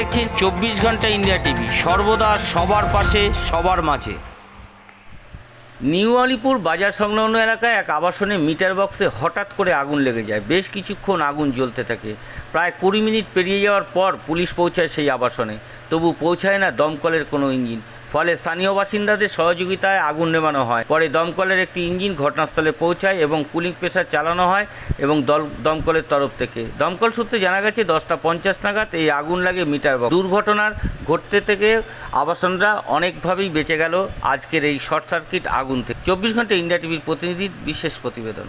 দেখছেন চব্বিশ ঘণ্টা ইন্ডিয়া টিভি। সর্বদা সবার পাশে, সবার মাঝে। নিউ আলিপুর বাজার সংলগ্ন এলাকায় এক আবাসনে মিটার বক্সে হঠাৎ করে আগুন লেগে যায়। বেশ কিছুক্ষণ আগুন জ্বলতে থাকে। প্রায় কুড়ি মিনিট পেরিয়ে যাওয়ার পর পুলিশ পৌঁছায় সেই আবাসনে। তবু পৌঁছায় না দমকলের কোনো ইঞ্জিন। ফলে স্থানীয় বাসিন্দাদের সহযোগিতায় আগুন নেভানো হয়। পরে দমকলের একটি ইঞ্জিন ঘটনাস্থলে পৌঁছায় এবং কুলিং প্রেসার চালানো হয় এবং দল, দমকলের তরফ থেকে। দমকল সূত্রে জানা গেছে, দশটা পঞ্চাশ নাগাদ এই আগুন লাগে মিটার দুর্ঘটনার ঘটতে থেকে আবাসনরা অনেকভাবেই বেঁচে গেল। আজকের এই শর্ট সার্কিট আগুন থেকে। চব্বিশ ঘণ্টা ইন্ডিয়া টিভির প্রতিনিধির বিশেষ প্রতিবেদন।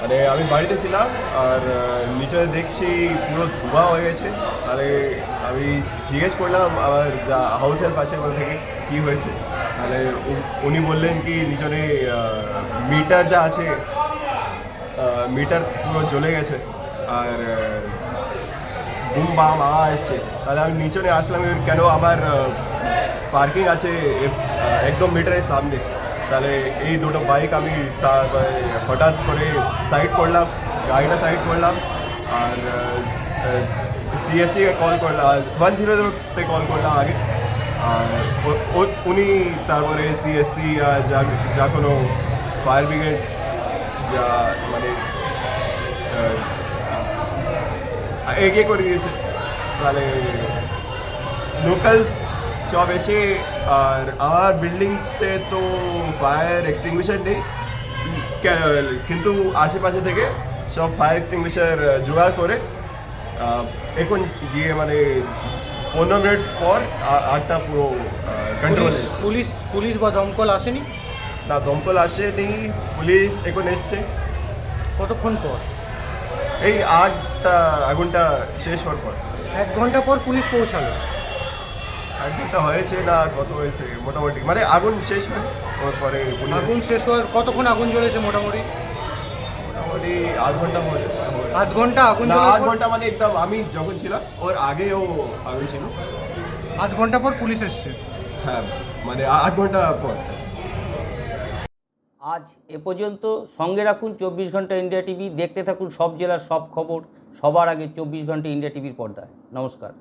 মানে আমি বাড়িতে ছিলাম আর নিচে দেখছি পুরো ধোঁয়া হয়ে গেছে। তাহলে আমি জিজ্ঞেস করলাম আমার হাউস হেল্প আছে ওখান থেকে কী হয়েছে। তাহলে উ- উনি বললেন কি নিচনে মিটার যা আছে মিটার পুরো জ্বলে গেছে। আর বুম বাম আওয়া এসছে। তাহলে আমি নিচনে আসলাম, কেন আমার পার্কিং আছে একদম মিটারের সামনে। তাহলে এই দুটো বাইক আমি হঠাৎ করে সাইড করলাম, গাড়িটা সাইড করলাম, আর সিএসসিকে কল করলাম ওয়ান জিরো জিরোতে কল করলাম আগে। আর উনি তারপরে সিএসসি যা যা কোনো ফায়ার ব্রিগেড যা মানে এগিয়ে করে দিয়েছে। তাহলে লোকালস সব এসে আর আমার বিল্ডিংতে তো ফায়ার এক্সটিংগুইশার নেই কিন্তু আশেপাশে থেকে সব ফায়ার এক্সটিংগুইশার জোগাড় করে এখন গিয়ে মানে পনেরো মিনিট পর আ- আগটা পুরো কন্ট্রোল পুলিশ পুলিশ বা দমকল আসেনি না দমকল আসেনি পুলিশ এখন এসছে কতক্ষণ পর এই আগটা আগুনটা শেষ হওয়ার পর এক ঘণ্টা পর পুলিশ পৌঁছালো ঘণ্টা হয়েছে না কত হয়েছে? মোটামুটি মানে আগুন শেষ হয় ওর পরে আগুন শেষ হওয়ার কতক্ষণ আগুন জ্বলেছে মোটামুটি? মোটামুটি আধ ঘণ্টা হয়ে আধ ঘণ্টা আগুন না আধ ঘণ্টা মানে একদম আমি যখন ছিলাম ওর আগেও আগুন ছিল। আধ ঘণ্টা পর পুলিশ এসছে। হ্যাঁ মানে আধ ঘণ্টা পর। আজ এ পর্যন্ত সঙ্গে রাখুন চব্বিশ ঘণ্টা ইন্ডিয়া টিভি দেখতে থাকুন সব জেলার সব খবর সবার আগে চব্বিশ ঘণ্টা ইন্ডিয়া টিভির পর্দায়। নমস্কার।